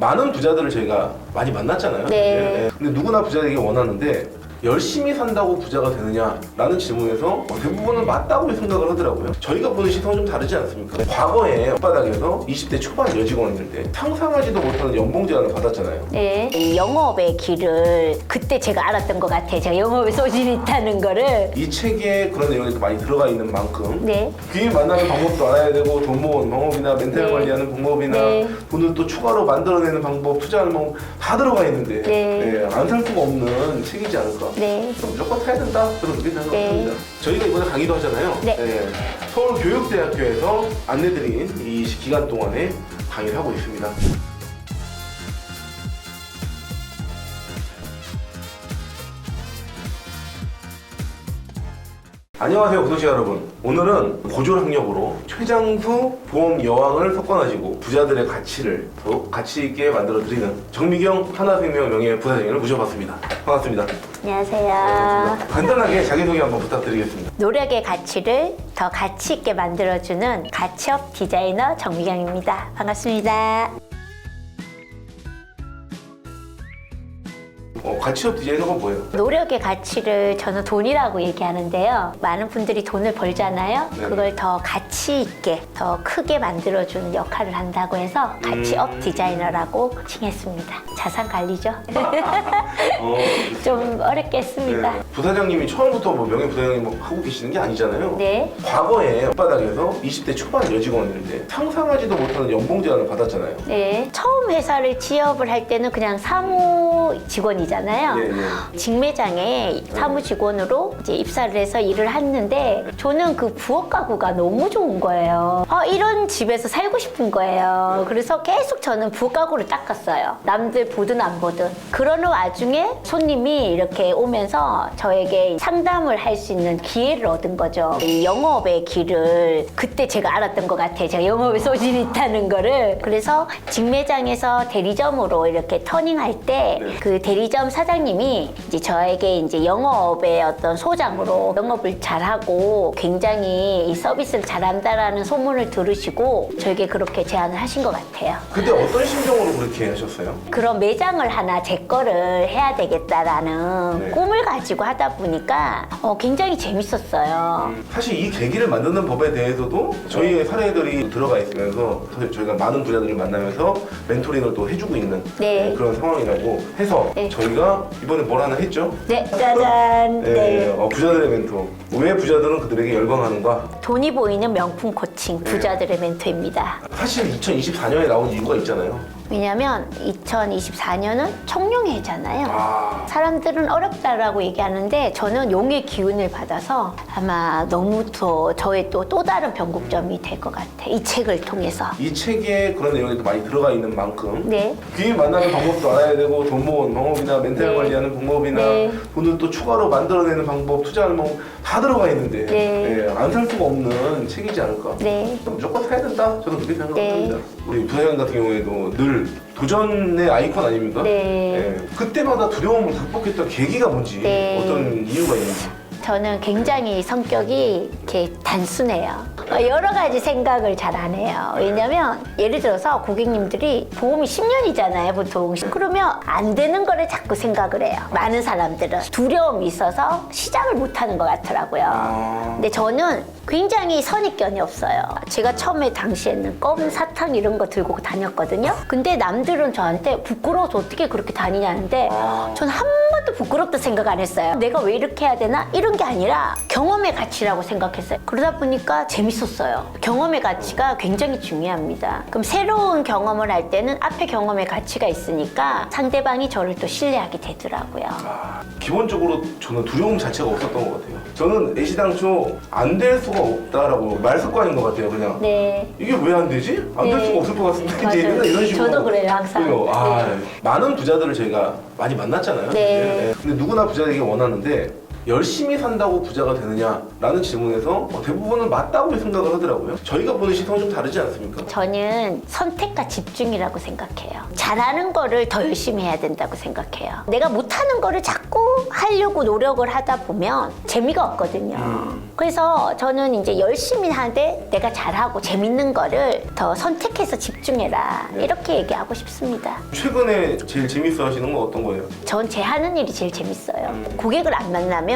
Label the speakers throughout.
Speaker 1: 많은 부자들을 저희가 많이 만났잖아요.
Speaker 2: 네.
Speaker 1: 예, 근데 누구나 부자 되기 원하는데 열심히 산다고 부자가 되느냐라는 질문에서 대부분은 맞다고 생각을 하더라고요. 저희가 보는 시선은 좀 다르지 않습니까? 과거에 바닥에서 20대 초반 여직원일 때 상상하지도 못하는 연봉 제한을 받았잖아요.
Speaker 2: 네. 이 영업의 길을 그때 제가 알았던 것 같아요. 제가 영업에 소질이 있다는 거를.
Speaker 1: 이 책에 그런 내용이 많이 들어가 있는 만큼
Speaker 2: 네.
Speaker 1: 귀인 만나는 방법도 알아야 되고 돈 모으는 방법이나 멘탈
Speaker 2: 네.
Speaker 1: 관리하는 방법이나
Speaker 2: 네.
Speaker 1: 돈을 또 추가로 만들어내는 방법, 투자하는 방법 다 들어가 있는데
Speaker 2: 네.
Speaker 1: 안살 수가 없는 책이지 않을까?
Speaker 2: 네.
Speaker 1: 무조건 사야 된다. 저는 그렇게 생각합니다.
Speaker 2: 네.
Speaker 1: 저희가 이번에 강의도 하잖아요.
Speaker 2: 네.
Speaker 1: 서울교육대학교에서 안내드린 이 기간 동안에 강의를 하고 있습니다. 안녕하세요 구독자 여러분 오늘은 고졸학력으로 최장수 보험 여왕을 석권하시고 부자들의 가치를 더 가치 있게 만들어 드리는 정미경 하나생명 명예 부사장님을 모셔봤습니다 반갑습니다
Speaker 2: 안녕하세요.
Speaker 1: 간단하게 자기소개 한번 부탁드리겠습니다
Speaker 2: 노력의 가치를 더 가치 있게 만들어주는 가치업 디자이너 정미경입니다. 반갑습니다.
Speaker 1: 어, 가치업 디자이너가 뭐예요?
Speaker 2: 노력의 가치를 저는 돈이라고 얘기하는데요. 많은 분들이 돈을 벌잖아요.
Speaker 1: 네.
Speaker 2: 그걸 더 가치 있게, 더 크게 만들어주는 역할을 한다고 해서 가치업
Speaker 1: 음.
Speaker 2: 디자이너라고 칭했습니다. 자산 관리죠.
Speaker 1: 어,
Speaker 2: 좀 어렵게 했습니다.
Speaker 1: 네. 부사장님이 처음부터 뭐 명예 부사장님 뭐 하고 계시는 게 아니잖아요
Speaker 2: 네.
Speaker 1: 과거에 바닥에서 20대 초반 여직원일 때 상상하지도 못하는 연봉 제한을 받았잖아요
Speaker 2: 네. 처음 회사를 취업을 할 때는 그냥 사무 직원이잖아요.
Speaker 1: 예, 예.
Speaker 2: 직매장에 사무 직원으로 이제 입사를 해서 일을 했는데 저는 그 부엌 가구가 너무 좋은 거예요. 아, 이런 집에서 살고 싶은 거예요. 그래서 계속 저는 부엌 가구를 닦았어요. 남들 보든 안 보든. 그러는 와중에 손님이 이렇게 오면서 저에게 상담을 할 수 있는 기회를 얻은 거죠. 이 영업의 길을 그때 제가 알았던 것 같아요. 제가 영업에 소질이 있다는 거를. 그래서 직매장에서 대리점으로 이렇게 터닝할 때
Speaker 1: 네.
Speaker 2: 그 대리점 사장님이 이제 저에게 이제 영업의 어떤 소장으로 영업을 잘하고 굉장히 이 서비스를 잘한다라는 소문을 들으시고 저에게 그렇게 제안을 하신 것 같아요.
Speaker 1: 그때 어떤 심정으로 그렇게 하셨어요?
Speaker 2: 그런 매장을 하나 제 거를 해야 되겠다라는
Speaker 1: 네.
Speaker 2: 꿈을 가지고 하다 보니까 어, 굉장히 재밌었어요.
Speaker 1: 사실 이 계기를 만드는 법에 대해서도 저희의 사례들이 들어가 있으면서 사실 저희가 많은 부자들을 만나면서 멘토링을 또 해주고 있는
Speaker 2: 네.
Speaker 1: 그런 상황이라고 해서
Speaker 2: 네.
Speaker 1: 저희가 이번에 뭘 하나 했죠?
Speaker 2: 네, 짜잔.
Speaker 1: 네,
Speaker 2: 네.
Speaker 1: 어, 부자들의 멘토. 왜 부자들은 그들에게 열광하는가?
Speaker 2: 돈이 보이는 명품 코칭 부자들의 멘토입니다.
Speaker 1: 사실 2024년에 나온 이유가 있잖아요.
Speaker 2: 왜냐면 2024년은 청룡해잖아요.
Speaker 1: 아,
Speaker 2: 사람들은 어렵다라고 얘기하는데 저는 용의 기운을 받아서 아마 너무 더 저의 또 또 다른 변곡점이 될 것 같아. 이 책을 통해서.
Speaker 1: 이 책에 그런 내용이 또 많이 들어가 있는 만큼
Speaker 2: 네.
Speaker 1: 귀인 만나는 방법도 알아야 되고 돈 모으는 방법이나 멘탈
Speaker 2: 네.
Speaker 1: 관리하는 방법이나
Speaker 2: 네.
Speaker 1: 돈을 또 추가로 만들어내는 방법, 투자하는 방법 다 들어가 있는데
Speaker 2: 네.
Speaker 1: 안살 수가 없는 책이지 않을까?
Speaker 2: 네.
Speaker 1: 무조건 사야 된다. 저는 그렇게 생각합니다.
Speaker 2: 네.
Speaker 1: 우리 부사장 같은 경우에도 늘 도전의 아이콘 아닙니까?
Speaker 2: 네.
Speaker 1: 예. 그때마다 두려움을 극복했던 계기가 뭔지
Speaker 2: 네.
Speaker 1: 어떤 이유가 있는지.
Speaker 2: 저는 굉장히 성격이 이렇게 단순해요. 어, 여러 가지 생각을 잘 안 해요. 왜냐면 예를 들어서 고객님들이 보험이 10년이잖아요, 보통. 그러면 안 되는 거를 자꾸 생각을 해요. 많은 사람들은 두려움이 있어서 시작을 못 하는 것 같더라고요.
Speaker 1: 아.
Speaker 2: 근데 저는 굉장히 선입견이 없어요. 제가 처음에 당시에는 검은 사탕 이런 거 들고 다녔거든요. 근데 남들은 저한테 부끄러워서 어떻게 그렇게 다니냐는데
Speaker 1: 아.
Speaker 2: 전한 번도 부끄럽다 생각 안 했어요. 내가 왜 이렇게 해야 되나? 이런 게 아니라 경험의 가치라고 생각했어요. 그러다 보니까 재밌 었어요. 경험의 가치가 굉장히 중요합니다. 그럼 새로운 경험을 할 때는 앞에 경험의 가치가 있으니까 상대방이 저를 또 신뢰하게 되더라고요.
Speaker 1: 아, 기본적으로 저는 두려움 자체가 없었던 것 같아요. 저는 애시당초 안 될 수가 없다라고 말습관인 것 같아요, 그냥.
Speaker 2: 네.
Speaker 1: 이게 왜 안 되지? 안 될
Speaker 2: 네.
Speaker 1: 수가 없을 것. 이제
Speaker 2: 맞아요.
Speaker 1: 맨날 이런 식으로.
Speaker 2: 저도 그래요, 항상.
Speaker 1: 그래요. 아,
Speaker 2: 네.
Speaker 1: 많은 부자들을 저희가 많이 만났잖아요.
Speaker 2: 네.
Speaker 1: 근데 누구나 부자 되기 원하는데 열심히 산다고 부자가 되느냐라는 질문에서 어, 대부분은 맞다고 생각을 하더라고요. 저희가 보는 시선은 좀 다르지 않습니까?
Speaker 2: 저는 선택과 집중이라고 생각해요. 잘하는 거를 더 열심히 해야 된다고 생각해요. 내가 못하는 거를 자꾸 하려고 노력을 하다 보면 재미가 없거든요.
Speaker 1: 음.
Speaker 2: 그래서 저는 이제 열심히 하되 내가 잘하고 재밌는 거를 더 선택해서 집중해라.
Speaker 1: 네.
Speaker 2: 이렇게 얘기하고 싶습니다.
Speaker 1: 최근에 제일 재밌어 하시는 건 어떤 거예요?
Speaker 2: 전 제 하는 일이 제일 재밌어요.
Speaker 1: 음.
Speaker 2: 고객을 안 만나면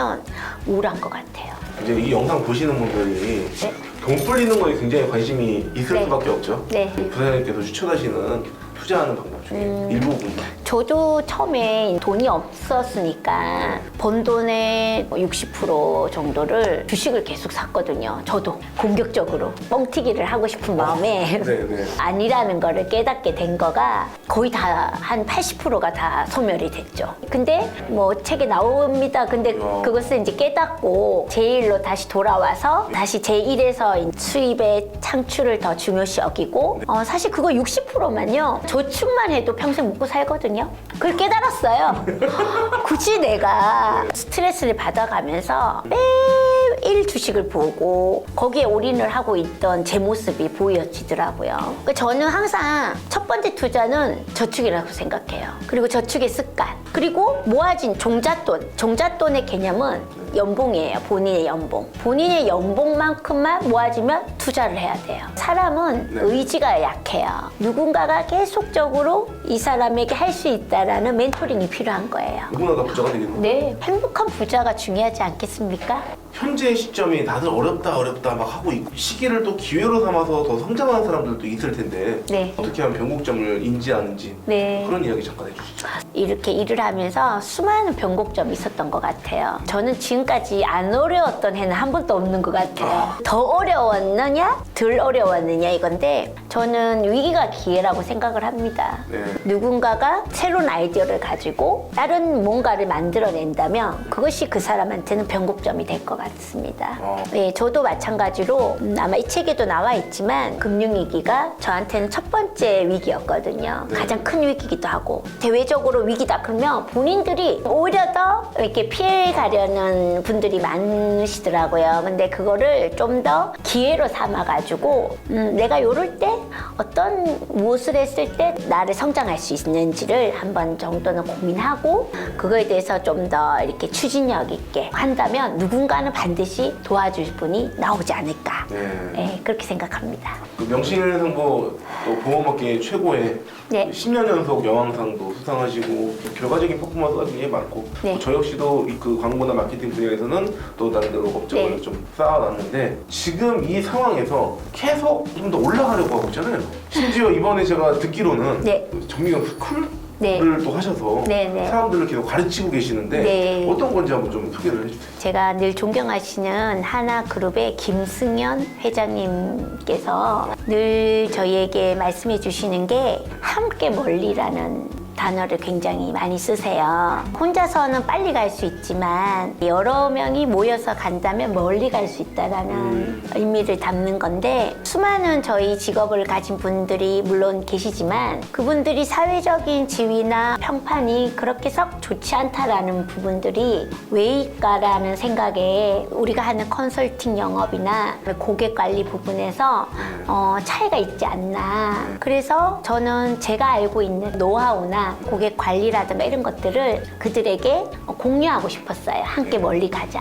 Speaker 2: 우울한 것 같아요.
Speaker 1: 이제 이 영상 보시는 분들이
Speaker 2: 네.
Speaker 1: 돈 불리는 거에 굉장히 관심이 있을
Speaker 2: 네.
Speaker 1: 수밖에 없죠.
Speaker 2: 네.
Speaker 1: 부사장님께서 추천하시는 투자하는 방법 중에
Speaker 2: 음.
Speaker 1: 일부분.
Speaker 2: 저도 처음에 돈이 없었으니까 번 돈의 60% 정도를 주식을 계속 샀거든요. 저도 공격적으로 뻥튀기를 하고 싶은 마음에
Speaker 1: 네, 네.
Speaker 2: 아니라는 거를 깨닫게 된 거가 거의 다 한 80%가 다 소멸이 됐죠. 근데 뭐 책에 나옵니다. 근데
Speaker 1: 야.
Speaker 2: 그것을 이제 깨닫고 제 일로 다시 돌아와서 다시 제 일에서 수입의 창출을 더 중요시 여기고 어, 사실 그거 60%만요. 저축만 해도 평생 먹고 살거든요. 그걸 깨달았어요. 굳이 내가 스트레스를 받아가면서 매일 주식을 보고 거기에 올인을 하고 있던 제 모습이 보여지더라고요. 그러니까 저는 항상 첫 번째 투자는 저축이라고 생각해요. 그리고 저축의 습관. 그리고 모아진 종잣돈. 종잣돈의 개념은 연봉이에요. 본인의 연봉. 본인의 연봉만큼만 모아지면 투자를 해야 돼요. 사람은
Speaker 1: 네.
Speaker 2: 의지가 약해요. 누군가가 계속적으로 이 사람에게 할 수 있다라는 멘토링이 필요한 거예요.
Speaker 1: 누구나 다 부자가 되겠네요.
Speaker 2: 네, 행복한 부자가 중요하지 않겠습니까?
Speaker 1: 현재 시점이 다들 어렵다 어렵다 막 하고 있고 시기를 또 기회로 삼아서 더 성장하는 사람들도 있을 텐데
Speaker 2: 네.
Speaker 1: 어떻게 하면 변곡점을 인지하는지
Speaker 2: 네.
Speaker 1: 그런 이야기 잠깐 해주시죠.
Speaker 2: 이렇게 일을 하면서 수많은 변곡점이 있었던 것 같아요. 저는 지금까지 안 어려웠던 해는 한 번도 없는 것 같아요. 더 어려웠느냐, 덜 어려웠느냐 이건데 저는 위기가 기회라고 생각을 합니다.
Speaker 1: 네.
Speaker 2: 누군가가 새로운 아이디어를 가지고 다른 뭔가를 만들어낸다면 그것이 그 사람한테는 변곡점이 될 것 같습니다.
Speaker 1: 어.
Speaker 2: 네, 저도 마찬가지로 음, 아마 이 책에도 나와 있지만 금융위기가 저한테는 첫 번째 위기였거든요.
Speaker 1: 네.
Speaker 2: 가장 큰 위기기도 하고 대외적으로 위기다 그러면 본인들이 오히려 더 이렇게 피해 가려는 분들이 많으시더라고요. 근데 그거를 좀 더 기회로 삼아가지고 음, 내가 요럴 때 어떤 무엇을 했을 때 나를 성장할 수 있는지를 한 번 정도는 고민하고 그거에 대해서 좀 더 이렇게 추진력 있게 한다면 누군가는 반드시 도와줄 분이 나오지 않을까.
Speaker 1: 네.
Speaker 2: 네, 그렇게 생각합니다.
Speaker 1: 그 명실상부 또 보험업계 최고의
Speaker 2: 네.
Speaker 1: 10년 연속 여왕상도 수상하시고 결과적 인 퍼포먼스가 굉장히 많고
Speaker 2: 네.
Speaker 1: 뭐 저 역시도 이 그 광고나 마케팅 분야에서는 또 나름대로 업적을
Speaker 2: 네.
Speaker 1: 좀 쌓아놨는데 지금 이 상황에서 계속 좀 더 올라가려고 하고 있잖아요. 심지어 이번에 제가 듣기로는
Speaker 2: 네.
Speaker 1: 정미경 스쿨을
Speaker 2: 네.
Speaker 1: 또 하셔서
Speaker 2: 네, 네.
Speaker 1: 사람들을 계속 가르치고 계시는데
Speaker 2: 네.
Speaker 1: 어떤 건지 한번 좀 소개를 해주세요.
Speaker 2: 제가 늘 존경하시는 하나그룹의 김승연 회장님께서 늘 저희에게 말씀해 주시는 게 함께 멀리라는 단어를 굉장히 많이 쓰세요. 혼자서는 빨리 갈 수 있지만 여러 명이 모여서 간다면 멀리 갈 수 있다라는 의미를 담는 건데 수많은 저희 직업을 가진 분들이 물론 계시지만 그분들이 사회적인 지위나 평판이 그렇게 썩 좋지 않다라는 부분들이 왜일까라는 생각에 우리가 하는 컨설팅 영업이나 고객 관리 부분에서 어, 차이가 있지 않나. 그래서 저는 제가 알고 있는 노하우나 고객 관리라든가 이런 것들을 그들에게 공유하고 싶었어요. 함께 멀리 가자.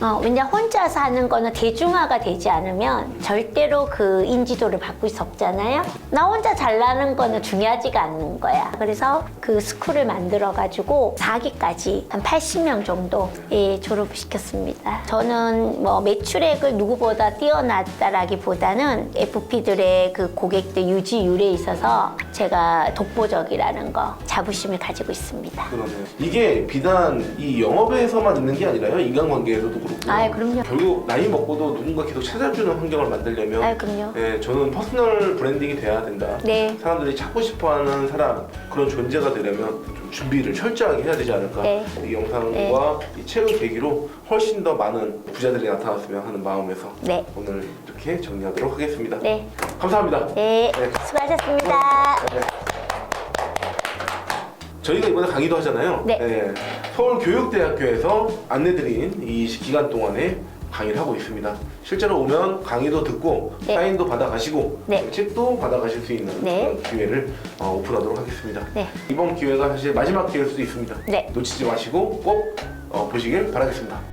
Speaker 2: 어, 왜냐 혼자서 하는 거는 대중화가 되지 않으면 절대로 그 인지도를 바꿀 수 없잖아요. 나 혼자 잘나는 거는 중요하지가 않는 거야. 그래서 그 스쿨을 만들어 가지고 4기까지 한 80명 정도 예, 졸업시켰습니다. 저는 뭐 매출액을 누구보다 뛰어났다라기보다는 FP들의 그 고객들 유지율에 있어서 제가 독보적이라는 거 자부심을 가지고 있습니다.
Speaker 1: 그러네요. 이게 비단 이 영업에서만 있는 게 아니라요. 인간관계에서도 그렇고.
Speaker 2: 아이, 그럼요.
Speaker 1: 결국 나이 먹고도 누군가 계속 찾아주는 환경을 만들려면
Speaker 2: 아이, 그럼요.
Speaker 1: 네, 저는 퍼스널 브랜딩이 돼야 된다.
Speaker 2: 네.
Speaker 1: 사람들이 찾고 싶어하는 사람 그런 존재 가 되려면 좀 준비를 철저하게 해야 되지 않을까.
Speaker 2: 네.
Speaker 1: 이 영상과 이 책을 계기로 훨씬 더 많은 부자들이 나타났으면 하는 마음에서
Speaker 2: 네.
Speaker 1: 오늘 이렇게 정리하도록 하겠습니다.
Speaker 2: 네.
Speaker 1: 감사합니다.
Speaker 2: 네.
Speaker 1: 네.
Speaker 2: 수고하셨습니다.
Speaker 1: 네. 저희가 이번에 강의도 하잖아요.
Speaker 2: 네.
Speaker 1: 서울교육대학교에서 안내드린 이 기간 동안에 강의를 하고 있습니다. 실제로 오면 강의도 듣고
Speaker 2: 네.
Speaker 1: 사인도 받아가시고
Speaker 2: 네.
Speaker 1: 책도 받아가실 수 있는
Speaker 2: 네.
Speaker 1: 그런 기회를 어, 오픈하도록 하겠습니다.
Speaker 2: 네.
Speaker 1: 이번 기회가 사실 마지막 기회일 수도 있습니다.
Speaker 2: 네.
Speaker 1: 놓치지 마시고 꼭 어, 보시길 바라겠습니다.